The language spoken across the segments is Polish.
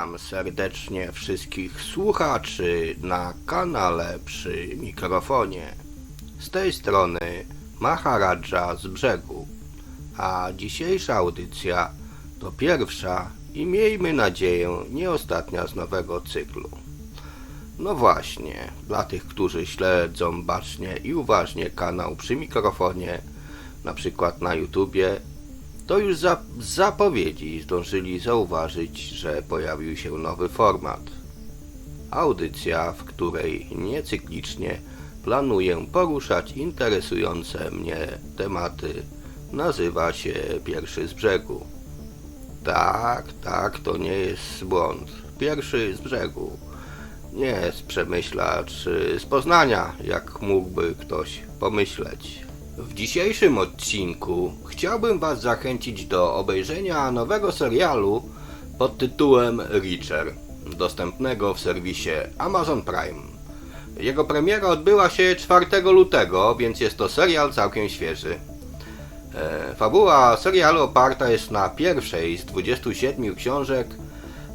Witam serdecznie wszystkich słuchaczy na kanale przy mikrofonie. Z tej strony Maharadża z brzegu, a dzisiejsza audycja to pierwsza i miejmy nadzieję nie ostatnia z nowego cyklu. No właśnie, dla tych, którzy śledzą bacznie i uważnie kanał przy mikrofonie, na przykład na YouTubie, to już za, z zapowiedzi zdążyli zauważyć, że pojawił się nowy format. Audycja, w której niecyklicznie planuję poruszać interesujące mnie tematy, nazywa się Pierwszy z brzegu. Tak, tak, to nie jest błąd. Pierwszy z brzegu. Nie z Przemyśla czy z Poznania, jak mógłby ktoś pomyśleć. W dzisiejszym odcinku chciałbym Was zachęcić do obejrzenia nowego serialu pod tytułem Reacher, dostępnego w serwisie Amazon Prime. Jego premiera odbyła się 4 lutego, więc jest to serial całkiem świeży. E, Fabuła serialu oparta jest na pierwszej z 27 książek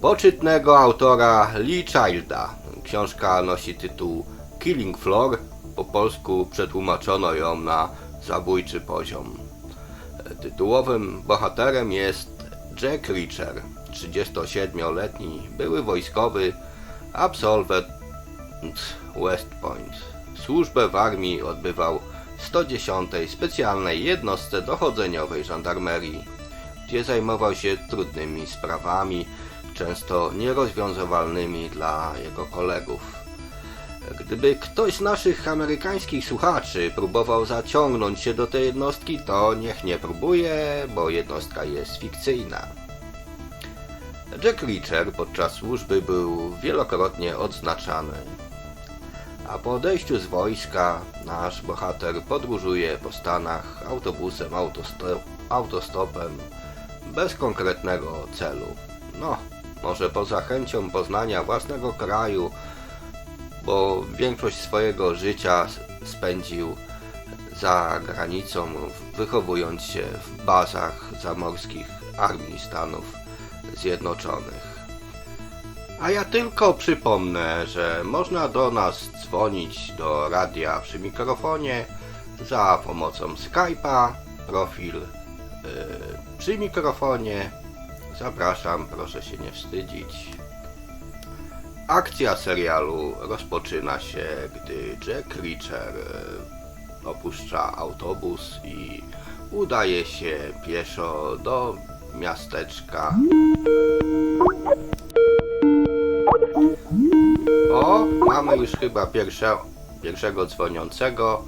poczytnego autora Lee Childa. Książka nosi tytuł Killing Floor, po polsku przetłumaczono ją na zabójczy poziom. Tytułowym bohaterem jest Jack Reacher, 37-letni były wojskowy absolwent West Point. Służbę w armii odbywał w 110 specjalnej jednostce dochodzeniowej żandarmerii, gdzie zajmował się trudnymi sprawami, często nierozwiązywalnymi dla jego kolegów. Gdyby ktoś z naszych amerykańskich słuchaczy próbował zaciągnąć się do tej jednostki, to niech nie próbuje, bo jednostka jest fikcyjna. Jack Reacher podczas służby był wielokrotnie odznaczany, a po odejściu z wojska nasz bohater podróżuje po Stanach autobusem, autosto- autostopem, bez konkretnego celu. No, może poza chęcią poznania własnego kraju, bo większość swojego życia spędził za granicą, wychowując się w bazach zamorskich Armii Stanów Zjednoczonych. A ja tylko przypomnę, że można do nas dzwonić do radia przy mikrofonie za pomocą Skype'a, profil yy, przy mikrofonie. Zapraszam, proszę się nie wstydzić. Akcja serialu rozpoczyna się, gdy Jack Reacher e, opuszcza autobus i udaje się pieszo do miasteczka. O, mamy już chyba pierwsze, pierwszego dzwoniącego.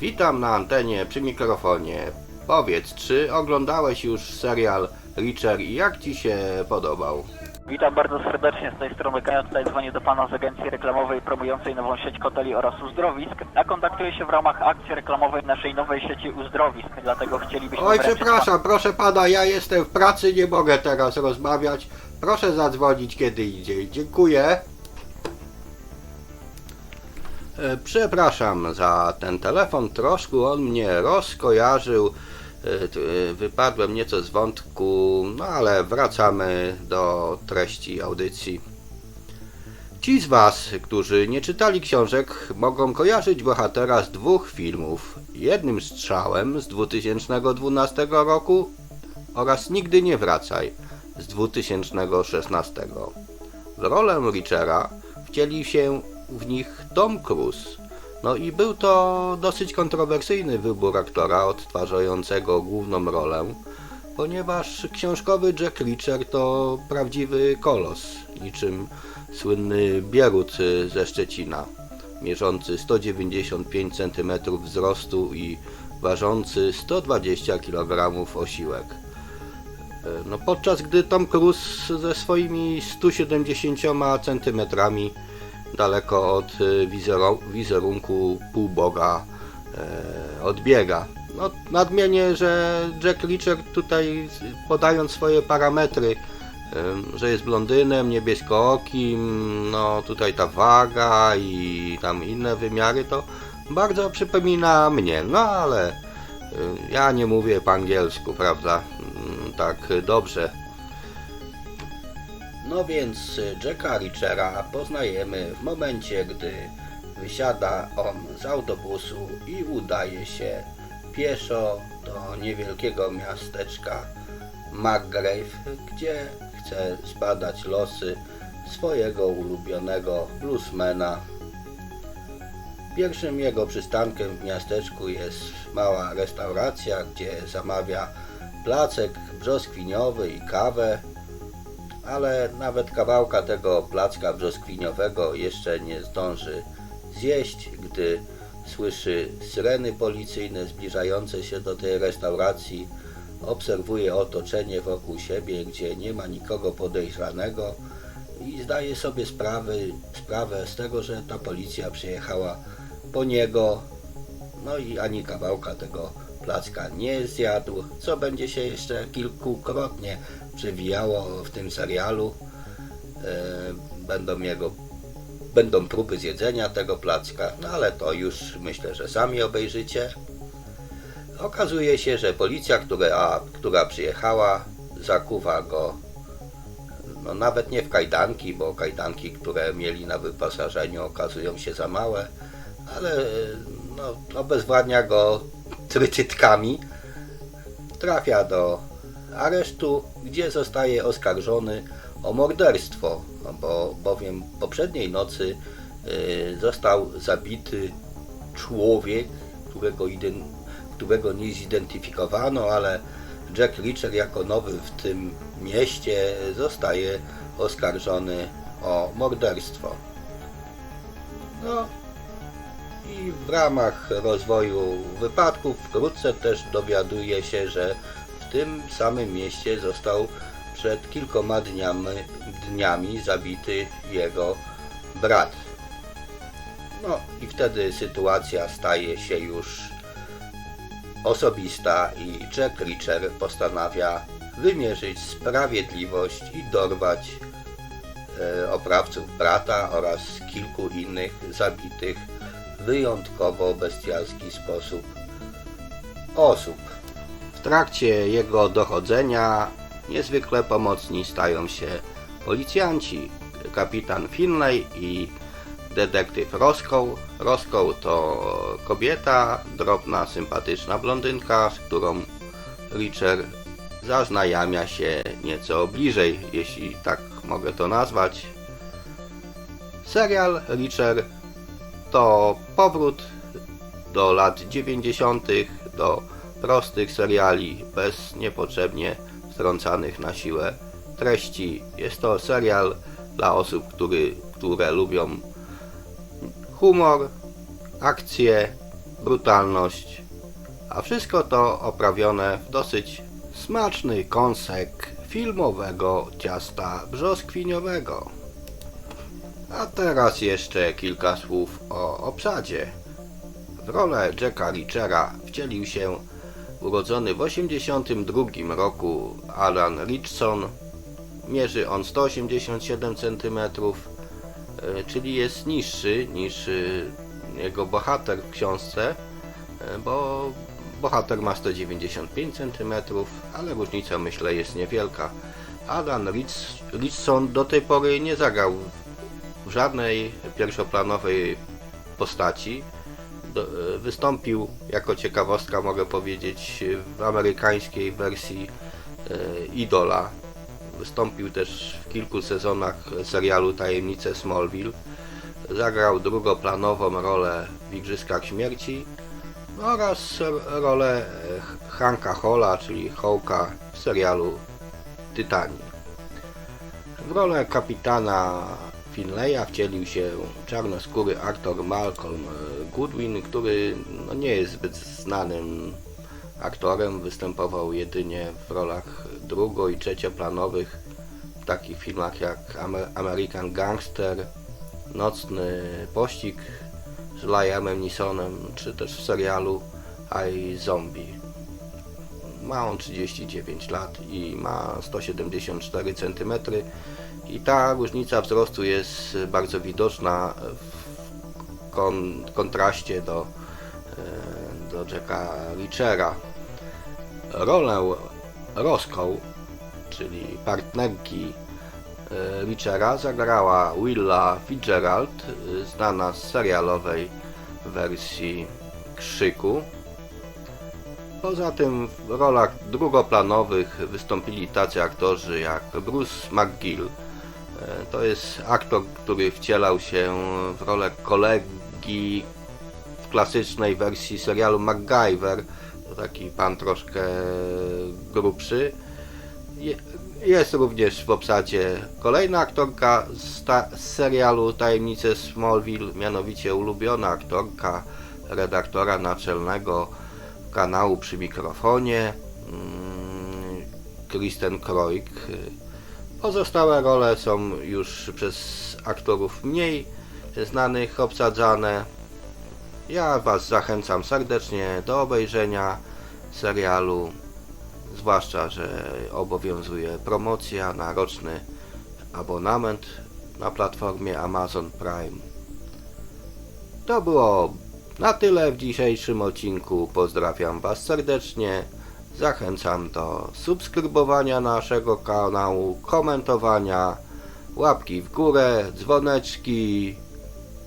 Witam na antenie przy mikrofonie. Powiedz, czy oglądałeś już serial Reacher i jak ci się podobał? Witam bardzo serdecznie z tej strony Kaja. Tutaj dzwonię do Pana z agencji reklamowej promującej nową sieć hoteli oraz uzdrowisk, a kontaktuję się w ramach akcji reklamowej naszej nowej sieci uzdrowisk, dlatego chcielibyśmy... Oj, wręczyć przepraszam, proszę pana, ja jestem w pracy, nie mogę teraz rozmawiać. Proszę zadzwonić kiedy indziej. Dziękuję. E, Przepraszam za ten telefon, troszkę on mnie rozkojarzył. T- e, Wypadłem nieco z wątku, no ale wracamy do treści audycji. Ci z Was, którzy nie czytali książek, mogą kojarzyć bohatera z dwóch filmów. Jednym strzałem z 2012 roku oraz Nigdy nie wracaj z 2016. W rolę Richera wcielił się w nich Tom Cruise. No i był to dosyć kontrowersyjny wybór aktora odtwarzającego główną rolę, ponieważ książkowy Jack Reacher to prawdziwy kolos, niczym słynny Bierut ze Szczecina, mierzący 195 cm wzrostu i ważący 120 kg osiłek. No, podczas gdy Tom Cruise ze swoimi 170 cm daleko od wizero- wizerunku półboga e, odbiega. No, nadmienię, że Jack Reacher tutaj podając swoje parametry, że jest blondynem, niebieskookim, no tutaj ta waga i tam inne wymiary, to bardzo przypomina mnie, no ale y, ja nie mówię po angielsku, prawda, Mm, tak dobrze. No więc Jacka Richera poznajemy w momencie, gdy wysiada on z autobusu i udaje się pieszo do niewielkiego miasteczka McGrave, gdzie chce zbadać losy swojego ulubionego bluesmana. Pierwszym jego przystankiem w miasteczku jest mała restauracja, gdzie zamawia placek brzoskwiniowy i kawę, ale nawet kawałka tego placka brzoskwiniowego jeszcze nie zdąży zjeść, gdy słyszy syreny policyjne zbliżające się do tej restauracji, obserwuje otoczenie wokół siebie, gdzie nie ma nikogo podejrzanego i zdaje sobie sprawy, sprawę z tego, że ta policja przyjechała po niego, no i ani kawałka tego placka nie zjadł, co będzie się jeszcze kilkukrotnie przewijało w tym serialu. E, Będą jego będą próby zjedzenia tego placka, no ale to już myślę, że sami obejrzycie. Okazuje się, że policja, która, która przyjechała, zakuwa go no nawet nie w kajdanki, bo kajdanki, które mieli na wyposażeniu okazują się za małe, ale no, obezwładnia go trytytkami. Trafia do aresztu, gdzie zostaje oskarżony o morderstwo, no bo bowiem poprzedniej nocy y, został zabity człowiek, którego, którego nie zidentyfikowano, ale Jack Reacher jako nowy w tym mieście zostaje oskarżony o morderstwo. No i w ramach rozwoju wypadków wkrótce też dowiaduje się, że tym samym mieście został przed kilkoma dniami, dniami zabity jego brat. No i wtedy sytuacja staje się już osobista i Jack Reacher postanawia wymierzyć sprawiedliwość i dorwać e, oprawców brata oraz kilku innych zabitych w wyjątkowo bestialski sposób osób. Trakcie jego dochodzenia niezwykle pomocni stają się policjanci, kapitan Finlay i detektyw Roscoe. Roscoe to kobieta, drobna, sympatyczna blondynka, z którą Richard zaznajamia się nieco bliżej, jeśli tak mogę to nazwać. Serial Richard to powrót do lat 90., do prostych seriali bez niepotrzebnie wtrącanych na siłę treści. Jest to serial dla osób, który, które lubią humor, akcję, brutalność, a wszystko to oprawione w dosyć smaczny kąsek filmowego ciasta brzoskwiniowego. A teraz jeszcze kilka słów o obsadzie. W rolę Jacka Richera wcielił się urodzony w 1982 roku Alan Richson. Mierzy on 187 cm, e, czyli jest niższy niż e, jego bohater w książce, e, bo bohater ma 195 cm, ale różnica myślę jest niewielka. Alan Rich- Richson do tej pory nie zagrał w żadnej pierwszoplanowej postaci. E, wystąpił jako ciekawostka, mogę powiedzieć, w amerykańskiej wersji e, Idola. Wystąpił też w kilku sezonach serialu Tajemnice Smallville. Zagrał drugoplanową rolę w Igrzyskach Śmierci oraz rolę e, Hanka Hola, czyli Hołka w serialu Tytanii. W rolę kapitana Finleya wcielił się czarnoskóry aktor Malcolm e, Goodwin, który no, nie jest zbyt znanym aktorem. Występował jedynie w rolach drugo- i trzecioplanowych w takich filmach jak Amer- American Gangster, Nocny Pościg z Liamem Neesonem, czy też w serialu I Zombie. Ma on 39 lat i ma 174 cm i ta różnica wzrostu jest bardzo widoczna w kon kontraście do, e, do Jacka Richera. Rolę Roscoe, czyli partnerki e, Richera zagrała Willa Fitzgerald, e, znana z serialowej wersji Krzyku. Poza tym w rolach drugoplanowych wystąpili tacy aktorzy jak Bruce McGill. E, To jest aktor, który wcielał się w rolę kolegi w klasycznej wersji serialu MacGyver. To taki pan troszkę grubszy. Je- Jest również w obsadzie kolejna aktorka z, z serialu Tajemnice Smallville, mianowicie ulubiona aktorka redaktora naczelnego kanału przy mikrofonie, mm, Kristen Kroik. Pozostałe role są już przez aktorów mniej znanych obsadzane. Ja Was zachęcam serdecznie do obejrzenia serialu, zwłaszcza, że obowiązuje promocja na roczny abonament na platformie Amazon Prime. To było na tyle w dzisiejszym odcinku. Pozdrawiam Was serdecznie. Zachęcam do subskrybowania naszego kanału, komentowania, łapki w górę, dzwoneczki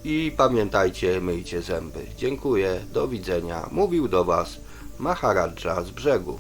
i pamiętajcie, myjcie zęby. Dziękuję, do widzenia. Mówił do Was Maharadża z brzegu.